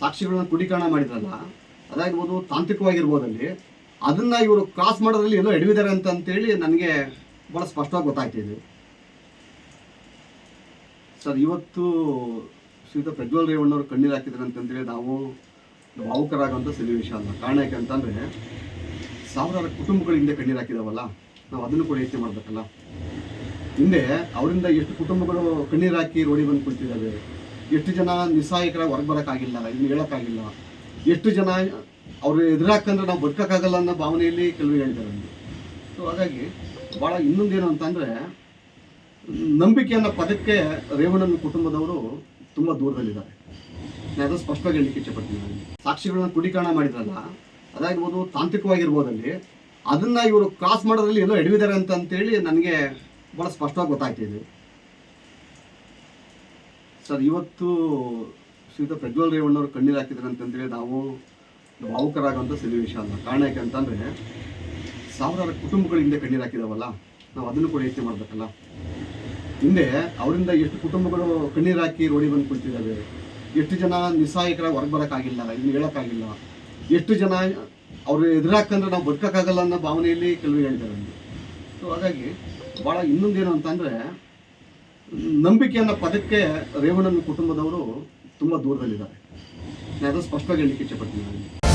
ಸಾಕ್ಷಿಗಳನ್ನ ಕ್ರೋಢೀಕರಣ ಮಾಡಿದ್ರಲ್ಲ ಅದಾಗಿರ್ಬೋದು ತಾಂತ್ರಿಕವಾಗಿರ್ಬೋದಲ್ಲಿ, ಅದನ್ನ ಇವರು ಕ್ರಾಸ್ ಮಾಡೋದ್ರಲ್ಲಿ ಎಲ್ಲೋ ಎಡವಿದ್ದಾರೆ ಅಂತ ಅಂತೇಳಿ ನನಗೆ ಭಾಳ ಸ್ಪಷ್ಟವಾಗಿ ಗೊತ್ತಾಗ್ತಿದೆ ಸರ್, ಇವತ್ತು ಶ್ರೀಯುತ ಪ್ರಜ್ವಲ್ ರೇವಣ್ಣವರು ಕಣ್ಣೀರು ಹಾಕಿದ್ದಾರೆ ಅಂತಂದೇಳಿ ನಾವು ಭಾವುಕರಾಗುವಂಥ ಸನ್ನಿವೇಶ ಅಲ್ಲ. ಕಾರಣ ಯಾಕೆ ಅಂತಂದರೆ, ಸಾವಿರಾರು ಕುಟುಂಬಗಳು ಹಿಂದೆ ಕಣ್ಣೀರು ಹಾಕಿದಾವಲ್ಲ, ನಾವು ಅದನ್ನು ಕೂಡ ಯೋಚನೆ ಮಾಡಬೇಕಲ್ಲ. ಹಿಂದೆ ಅವರಿಂದ ಎಷ್ಟು ಕುಟುಂಬಗಳು ಕಣ್ಣೀರು ಹಾಕಿ ರೋಡಿ ಬಂದು ಕುಳಿತಿದ್ದಾವೆ ಎಷ್ಟು ಜನ ನಿಸ್ಸಹಾಯಕರಾಗಿ ಹೊರಗೆ ಬರೋಕ್ಕಾಗಿಲ್ಲ, ಇನ್ನು ಹೇಳೋಕ್ಕಾಗಿಲ್ಲ. ಎಷ್ಟು ಜನ ಅವ್ರು ಎದುರಾಕಂದ್ರೆ ನಾವು ಬದುಕೋಕ್ಕಾಗಲ್ಲ ಅನ್ನೋ ಭಾವನೆಯಲ್ಲಿ ಕೆಲವು ಹೇಳ್ತಾರೆ ನಮಗೆ. ಸೊ ಹಾಗಾಗಿ ಭಾಳ ಇನ್ನೊಂದೇನು ಅಂತಂದರೆ ನಂಬಿಕೆ ಅನ್ನೋ ಪದಕ್ಕೆ ರೇವಣ್ಣನ ಕುಟುಂಬದವರು ತುಂಬ ದೂರದಲ್ಲಿದ್ದಾರೆ. ನಾನು ಅದನ್ನು ಸ್ಪಷ್ಟವಾಗಿ ಹೇಳಲಿಕ್ಕೆ ಇಚ್ಛೆಪಡ್ತೀನಿ ನಾನು. ಸಾಕ್ಷಿಗಳನ್ನ ಕ್ರೋಢೀಕರಣ ಮಾಡಿದ್ರಲ್ಲ, ಅದಾಗಿರ್ಬೋದು ತಾಂತ್ರಿಕವಾಗಿರ್ಬೋದಲ್ಲಿ, ಅದನ್ನ ಇವರು ಕ್ರಾಸ್ ಮಾಡೋದ್ರಲ್ಲಿ ಎಲ್ಲೋ ಎಡವಿದ್ದಾರೆ ಅಂತ ಅಂತೇಳಿ ನನಗೆ ಭಾಳ ಸ್ಪಷ್ಟವಾಗಿ ಗೊತ್ತಾಗ್ತಿದೆ ಸರ್, ಇವತ್ತು ಶ್ರೀಯುತ ಪ್ರಜ್ವಲ್ ರೇವಣ್ಣವ್ರು ಕಣ್ಣೀರು ಹಾಕಿದ್ದಾರೆ ಅಂತಂದರೆ ನಾವು ಭಾವುಕರಾಗುವಂಥ ಸನ್ನಿವೇಶ ಅಲ್ಲ ಕಾರಣ ಯಾಕೆ ಅಂತಂದರೆ ಸಾವಿರಾರು ಕುಟುಂಬಗಳ ಹಿಂದೆ ಕಣ್ಣೀರು ಹಾಕಿದಾವಲ್ಲ, ನಾವು ಅದನ್ನು ಕೂಡ ಯೋಚನೆ ಮಾಡಬೇಕಲ್ಲ ಹಿಂದೆ ಅವರಿಂದ ಎಷ್ಟು ಕುಟುಂಬಗಳು ಕಣ್ಣೀರು ಹಾಕಿ ರೋಡಿ ಬಂದು ಕುಳಿತಿದ್ದಾವೆ ಎಷ್ಟು ಜನ ನಿಸ್ಸಹಾಯಕರಾಗಿ ಹೊರಗೆ ಬರೋಕ್ಕಾಗಿಲ್ಲ ಇನ್ನು ಹೇಳೋಕ್ಕಾಗಿಲ್ಲ, ಎಷ್ಟು ಜನ ಅವರು ಎದುರಾಕಂದ್ರೆ ನಾವು ಬದುಕೋಕ್ಕಾಗಲ್ಲ ಅನ್ನೋ ಭಾವನೆಯಲ್ಲಿ ಕೆಲವು ಹೇಳ್ತಾರೆ ನಮ್ಗೆ. ಸೊ ಹಾಗಾಗಿ ಭಾಳ ಇನ್ನೊಂದೇನು ಅಂತಂದರೆ ನಂಬಿಕೆ ಅನ್ನೋ ಪದಕ್ಕೆ ರೇವಣ್ಣನ ಕುಟುಂಬದವರು ತುಂಬ ದೂರದಲ್ಲಿದ್ದಾರೆ. ಸ್ಪಷ್ಟವಾಗಿ ಹೇಳಲಿಕ್ಕೆ ಇಚ್ಛೆಪಡ್ತೀನಿ ನಾನು